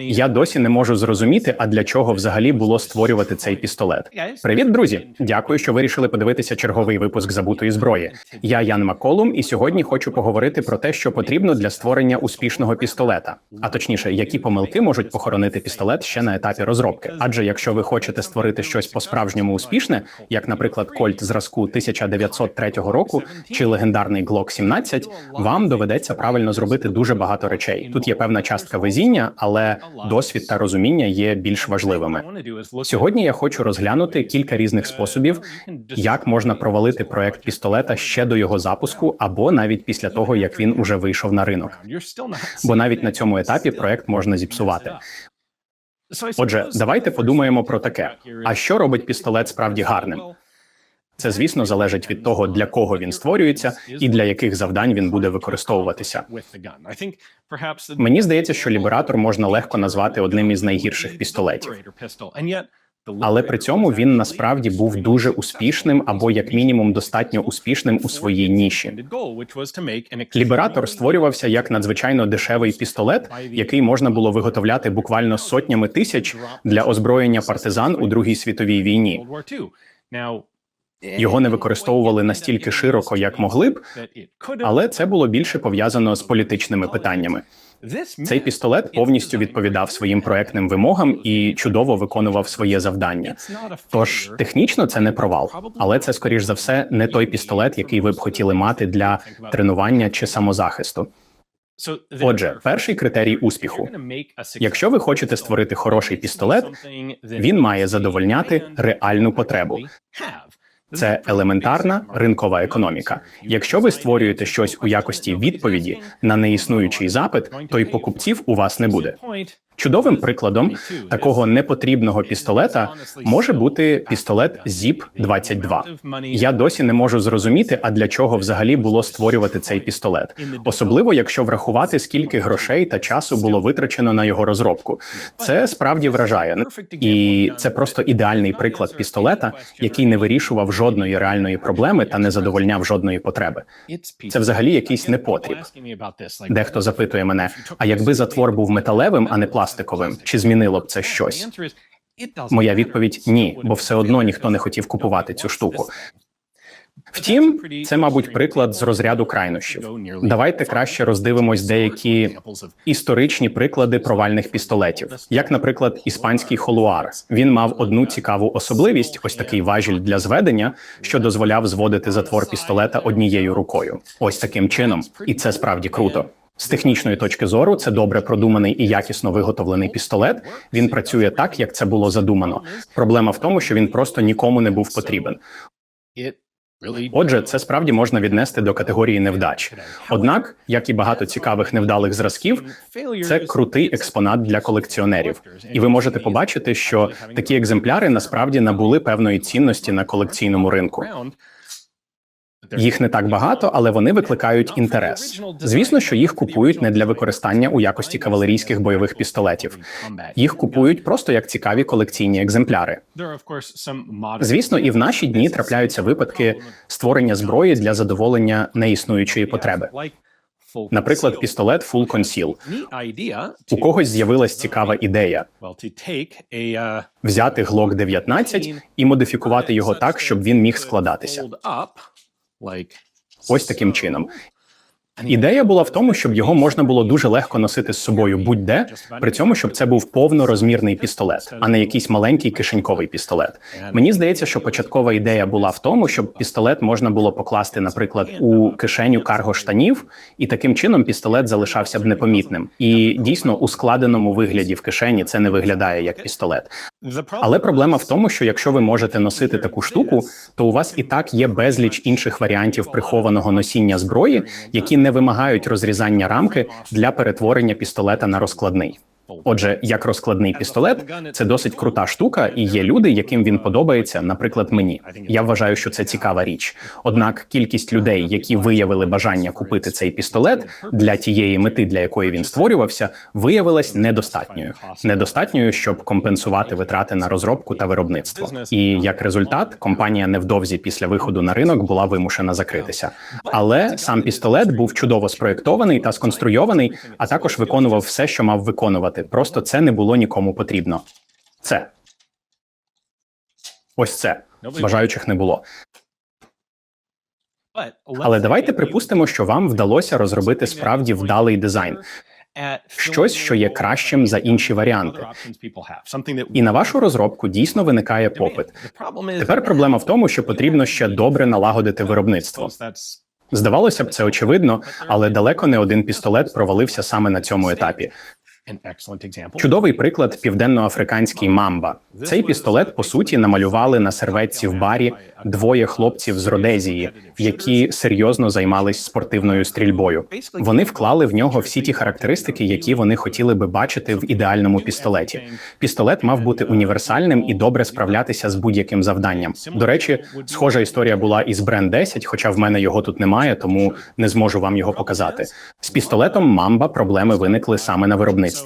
Я досі не можу зрозуміти, а для чого взагалі було створювати цей пістолет. Привіт, друзі! Дякую, що вирішили подивитися черговий випуск забутої зброї. Я Ян Маколум, і сьогодні хочу поговорити про те, що потрібно для створення успішного пістолета. А точніше, які помилки можуть похоронити пістолет ще на етапі розробки. Адже якщо ви хочете створити щось по-справжньому успішне, як, наприклад, Кольт зразку 1903 року чи легендарний Glock 17, вам доведеться правильно зробити дуже багато речей. Тут є певна частка везіння, але досвід та розуміння є більш важливими. Сьогодні я хочу розглянути кілька різних способів, як можна провалити проект пістолета ще до його запуску, або навіть після того, як він уже вийшов на ринок. Бо навіть на цьому етапі проект можна зіпсувати. Отже, давайте подумаємо про таке: а що робить пістолет справді гарним? Це, звісно, залежить від того, для кого він створюється і для яких завдань він буде використовуватися. Мені здається, що лібератор можна легко назвати одним із найгірших пістолетів. Але при цьому він насправді був дуже успішним або як мінімум достатньо успішним у своїй ніші. Лібератор створювався як надзвичайно дешевий пістолет, який можна було виготовляти буквально сотнями тисяч для озброєння партизан у Другій світовій війні. Його не використовували настільки широко, як могли б, але це було більше пов'язано з політичними питаннями. Цей пістолет повністю відповідав своїм проектним вимогам і чудово виконував своє завдання. Тож технічно це не провал, але це скоріш за все не той пістолет, який ви б хотіли мати для тренування чи самозахисту. Отже, перший критерій успіху. Якщо ви хочете створити хороший пістолет, він має задовольняти реальну потребу. Це елементарна ринкова економіка. Якщо ви створюєте щось у якості відповіді на неіснуючий запит, то й покупців у вас не буде. Чудовим прикладом такого непотрібного пістолета може бути пістолет zip 22 Я досі не можу зрозуміти, а для чого взагалі було створювати цей пістолет, особливо якщо врахувати, скільки грошей та часу було витрачено на його розробку. Це справді вражає, і це просто ідеальний приклад пістолета, який не вирішував жодної реальної проблеми та не задовольняв жодної потреби. Це взагалі якийсь непотріб. Дехто запитує мене: а якби затвор був металевим, а не пластиковим, чи змінило б це щось? Моя відповідь ні, бо все одно ніхто не хотів купувати цю штуку. Втім, це, мабуть, приклад з розряду крайнощів. Давайте краще роздивимось деякі історичні приклади провальних пістолетів, як, наприклад, іспанський холуар. Він мав одну цікаву особливість: ось такий важіль для зведення, що дозволяв зводити затвор пістолета однією рукою. Ось таким чином, і це справді круто. З технічної точки зору, це добре продуманий і якісно виготовлений пістолет. Він працює так, як це було задумано. Проблема в тому, що він просто нікому не був потрібен. Отже, це справді можна віднести до категорії невдач. Однак, як і багато цікавих невдалих зразків, це крутий експонат для колекціонерів, і ви можете побачити, що такі екземпляри насправді набули певної цінності на колекційному ринку. Їх не так багато, але вони викликають інтерес. Звісно, що їх купують не для використання у якості кавалерійських бойових пістолетів. Їх купують просто як цікаві колекційні екземпляри. Звісно, і в наші дні трапляються випадки створення зброї для задоволення неіснуючої потреби. Наприклад, пістолет Full Conceal. У когось з'явилась цікава ідея взяти Glock 19 і модифікувати його так, щоб він міг складатися. Ось таким чином. Ідея була в тому, щоб його можна було дуже легко носити з собою будь-де, при цьому, щоб це був повнорозмірний пістолет, а не якийсь маленький кишеньковий пістолет. Мені здається, що початкова ідея була в тому, щоб пістолет можна було покласти, наприклад, у кишеню карго штанів, і таким чином пістолет залишався б непомітним. І дійсно у складеному вигляді в кишені це не виглядає як пістолет. Але проблема в тому, що якщо ви можете носити таку штуку, то у вас і так є безліч інших варіантів прихованого носіння зброї, які не вимагають розрізання рамки для перетворення пістолета на розкладний. Отже, як розкладний пістолет, це досить крута штука, і є люди, яким він подобається. Наприклад, мені я вважаю, що це цікава річ. Однак кількість людей, які виявили бажання купити цей пістолет для тієї мети, для якої він створювався, виявилась недостатньою. Недостатньою, щоб компенсувати витрати на розробку та виробництво. І як результат, компанія невдовзі після виходу на ринок була вимушена закритися. Але сам пістолет був чудово спроєктований та сконструйований, а також виконував все, що мав виконувати показати. Просто це не було нікому потрібно. Це ось це бажаючих не було. Але давайте припустимо, що вам вдалося розробити справді вдалий дизайн, щось, що є кращим за інші варіанти. І на вашу розробку дійсно виникає попит. Тепер проблема в тому, що потрібно ще добре налагодити виробництво. Здавалося б, це очевидно, але далеко не один пістолет провалився саме на цьому етапі. Чудовий приклад південноафриканський мамба. Цей пістолет по суті намалювали на серветці в барі двоє хлопців з Родезії, які серйозно займались спортивною стрільбою. Вони вклали в нього всі ті характеристики, які вони хотіли би бачити в ідеальному пістолеті. Пістолет мав бути універсальним і добре справлятися з будь-яким завданням. До речі, схожа історія була із Брен 10, хоча в мене його тут немає, тому не зможу вам його показати. З пістолетом Мамба проблеми виникли саме на виробництві.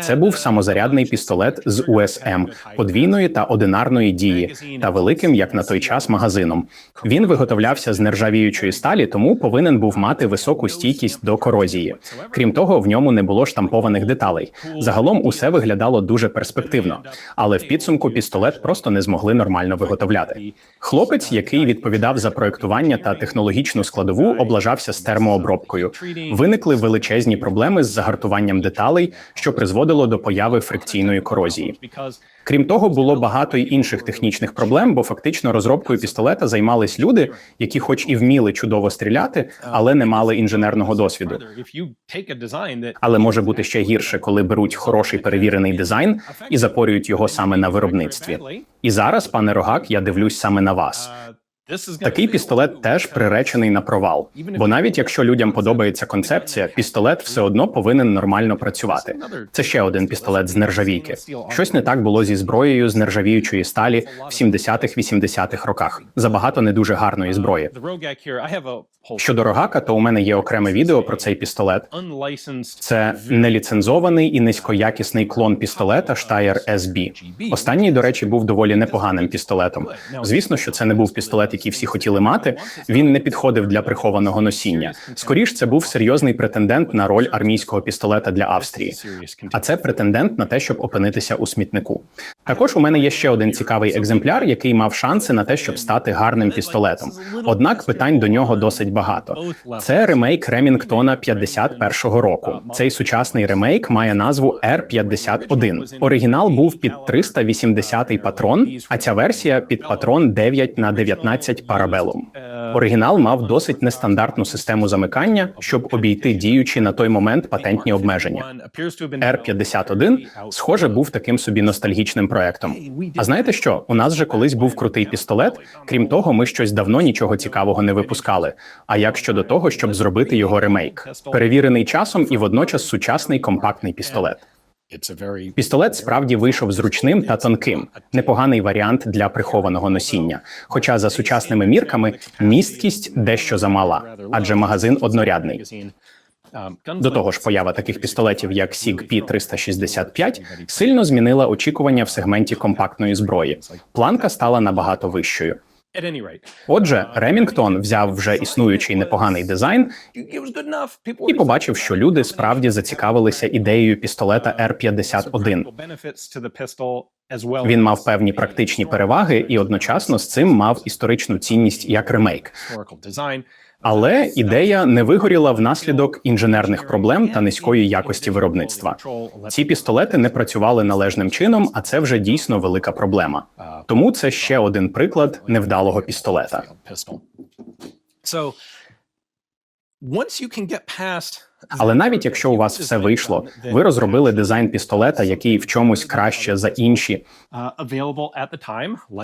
Це був самозарядний пістолет з УСМ подвійної та одинарної дії та великим, як на той час, магазином. Він виготовлявся з нержавіючої сталі, тому повинен був мати високу стійкість до корозії. Крім того, в ньому не було штампованих деталей. Загалом усе виглядало дуже перспективно, але в підсумку пістолет просто не змогли нормально виготовляти. Хлопець, який відповідав за проектування та технологічну складову, облажався з термообробкою. Виникли величезні проблеми з загартуванням деталей, що призводило до появи фрикційної корозії. Крім того, було багато й інших технічних проблем, бо фактично розробкою пістолета займались люди, які, хоч і вміли чудово стріляти, але не мали інженерного досвіду. Але може бути ще гірше, коли беруть хороший перевірений дизайн і запорюють його саме на виробництві. І зараз, пане Рогак, я дивлюсь саме на вас. Такий пістолет теж приречений на провал. Бо навіть якщо людям подобається концепція, пістолет все одно повинен нормально працювати. Це ще один пістолет з нержавійки. Щось не так було зі зброєю з нержавіючої сталі в 70-х-80-х роках. Забагато не дуже гарної зброї. Щодо рогака, то у мене є окреме відео про цей пістолет. Це неліцензований і низькоякісний клон пістолета Steyr SB. Останній, до речі, був доволі непоганим пістолетом. Звісно, що це не був пістолет, який всі хотіли мати. Він не підходив для прихованого носіння. Скоріш, це був серйозний претендент на роль армійського пістолета для Австрії. А це претендент на те, щоб опинитися у смітнику. Також у мене є ще один цікавий екземпляр, який мав шанси на те, щоб стати гарним пістолетом. Однак питань до нього досить багато. Це ремейк Ремінгтона 51-го року. Цей сучасний ремейк має назву R51. Оригінал був під 380-й патрон, а ця версія під патрон 9 на 19 Parabellum. Оригінал мав досить нестандартну систему замикання, щоб обійти діючі на той момент патентні обмеження. R51, схоже, був таким собі ностальгічним проектом. А знаєте що? У нас же колись був крутий пістолет. Крім того, ми щось давно нічого цікавого не випускали. А як щодо того, щоб зробити його ремейк, перевірений часом і водночас сучасний компактний пістолет. Пістолет справді вийшов зручним та тонким, непоганий варіант для прихованого носіння. Хоча за сучасними мірками місткість дещо замала, адже магазин однорядний. До того ж, поява таких пістолетів, як SIG P365, сильно змінила очікування в сегменті компактної зброї. Планка стала набагато вищою. Отже, Ремінгтон взяв вже існуючий непоганий дизайн і побачив, що люди справді зацікавилися ідеєю пістолета R51. Він мав певні практичні переваги і одночасно з цим мав історичну цінність як ремейк. Але ідея не вигоріла внаслідок інженерних проблем та низької якості виробництва. Ці пістолети не працювали належним чином, а це вже дійсно велика проблема. Тому це ще один приклад невдалого пістолета. Але навіть якщо у вас все вийшло, ви розробили дизайн пістолета, який в чомусь краще за інші,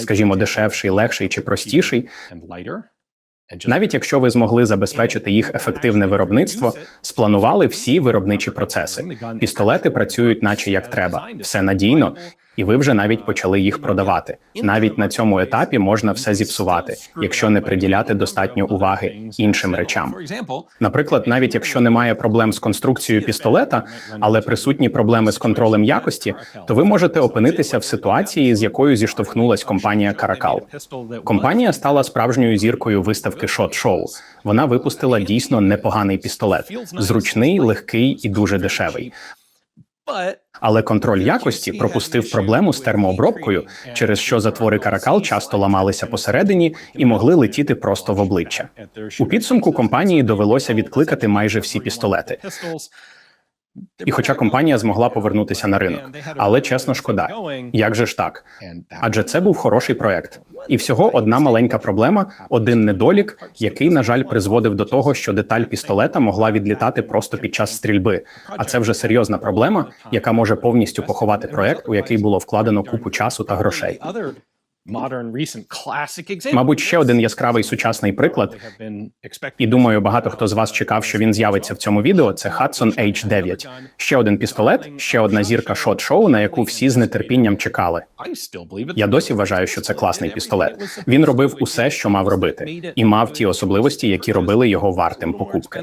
скажімо, дешевший, легший чи простіший. Навіть якщо ви змогли забезпечити їх ефективне виробництво, спланували всі виробничі процеси. Пістолети працюють, наче як треба, все надійно, і ви вже навіть почали їх продавати. Навіть на цьому етапі можна все зіпсувати, якщо не приділяти достатньо уваги іншим речам. Наприклад, навіть якщо немає проблем з конструкцією пістолета, але присутні проблеми з контролем якості, то ви можете опинитися в ситуації, з якою зіштовхнулась компанія Каракал. Компанія стала справжньою зіркою виставки Shot Show. Вона випустила дійсно непоганий пістолет, зручний, легкий і дуже дешевий. Але контроль якості пропустив проблему з термообробкою, через що затвори каракал часто ламалися посередині і могли летіти просто в обличчя. У підсумку компанії довелося відкликати майже всі пістолети. І хоча компанія змогла повернутися на ринок, але чесно шкода, як же ж так? Адже це був хороший проект. І всього одна маленька проблема, один недолік, який, на жаль, призводив до того, що деталь пістолета могла відлітати просто під час стрільби. А це вже серйозна проблема, яка може повністю поховати проект, у який було вкладено купу часу та грошей. Мабуть, ще один яскравий сучасний приклад. І думаю, багато хто з вас чекав, що він з'явиться в цьому відео. Це Hudson H9. Ще один пістолет, ще одна зірка шот-шоу, на яку всі з нетерпінням чекали. Я досі вважаю, що це класний пістолет. Він робив усе, що мав робити, і мав ті особливості, які робили його вартим покупки.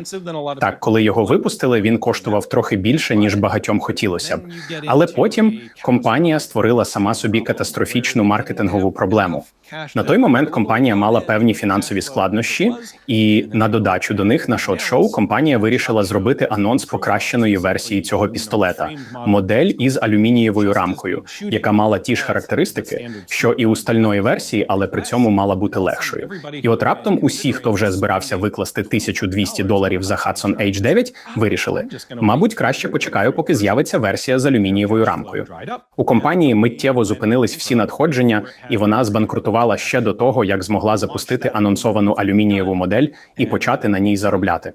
Так, коли його випустили, він коштував трохи більше ніж багатьом хотілося б. Але потім компанія створила сама собі катастрофічну маркетингову проблему. На той момент компанія мала певні фінансові складнощі, і на додачу до них на шот-шоу компанія вирішила зробити анонс покращеної версії цього пістолета, модель із алюмінієвою рамкою, яка мала ті ж характеристики, що і у стальної версії, але при цьому мала бути легшою. І от раптом усі, хто вже збирався викласти 1200 доларів за Hudson H9, вирішили, мабуть, краще почекаю, поки з'явиться версія з алюмінієвою рамкою. У компанії миттєво зупинились всі надходження, і вона збанкрутувала ще до того, як змогла запустити анонсовану алюмінієву модель і почати на ній заробляти.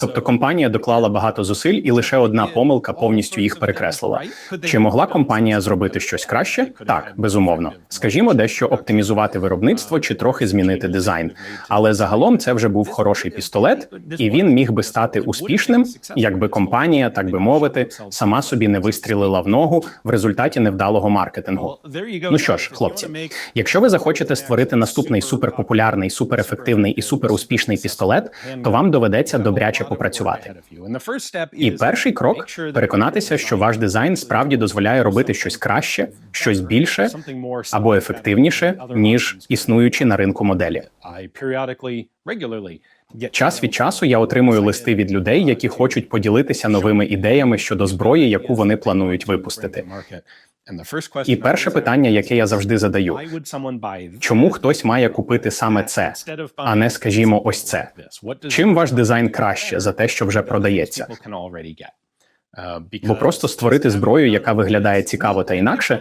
Тобто компанія доклала багато зусиль, і лише одна помилка повністю їх перекреслила. Чи могла компанія зробити щось краще? Так, безумовно. Скажімо, дещо оптимізувати виробництво чи трохи змінити дизайн. Але загалом це вже був хороший пістолет, і він міг би стати успішним, якби компанія, так би мовити, сама собі не вистрілила в ногу в результаті невдалого маркетингу. Ну що ж, хлопці, якщо ви захочете створити наступний суперпопулярний, суперефективний і суперуспішний пістолет, то вам доведеться добряче попрацювати. І перший крок переконатися, що ваш дизайн справді дозволяє робити щось краще, щось більше або ефективніше ніж існуючі на ринку моделі. Час від часу я отримую листи від людей, які хочуть поділитися новими ідеями щодо зброї, яку вони планують випустити. І перше питання, яке я завжди задаю: чому хтось має купити саме це, а не скажімо, ось це? Чим ваш дизайн краще за те, що вже продається? Бо просто створити зброю, яка виглядає цікаво та інакше,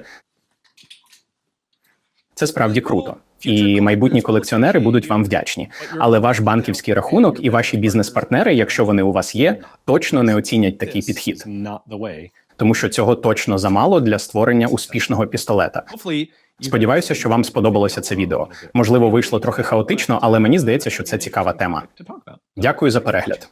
це справді круто. І майбутні колекціонери будуть вам вдячні. Але ваш банківський рахунок і ваші бізнес-партнери, якщо вони у вас є, точно не оцінять такий підхід. Тому що цього точно замало для створення успішного пістолета. Сподіваюся, що вам сподобалося це відео. Можливо, вийшло трохи хаотично, але мені здається, що це цікава тема. Дякую за перегляд.